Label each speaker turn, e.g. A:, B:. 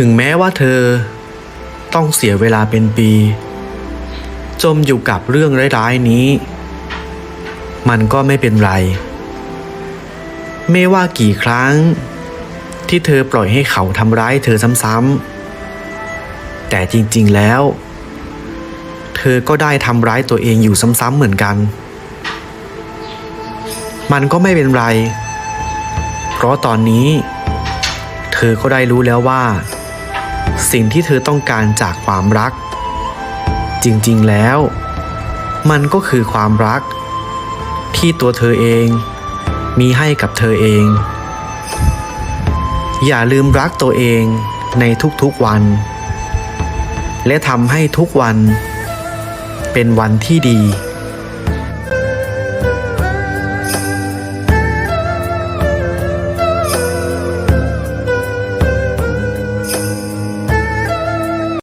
A: ถึงแม้ว่าเธอ ต้องเสียเวลาเป็นปี จมอยู่กับเรื่องร้ายๆนี้ มันก็ไม่เป็นไร ไม่ว่ากี่ครั้ง ที่เธอปล่อยให้เขาทำร้ายเธอซ้ำๆแต่จริงๆแล้ว เธอก็ได้ทำร้ายตัวเองอยู่ซ้ำๆเหมือนกัน มันก็ไม่เป็นไร เพราะตอนนี้เธอก็ได้รู้แล้วว่า สิ่งที่เธอต้องการจากความรัก จริงๆแล้ว มันก็คือความรัก ที่ตัวเธอเอง มีให้กับเธอเอง อย่าลืมรักตัวเองในทุกๆวัน และทำให้ทุกวัน เป็นวันที่ดี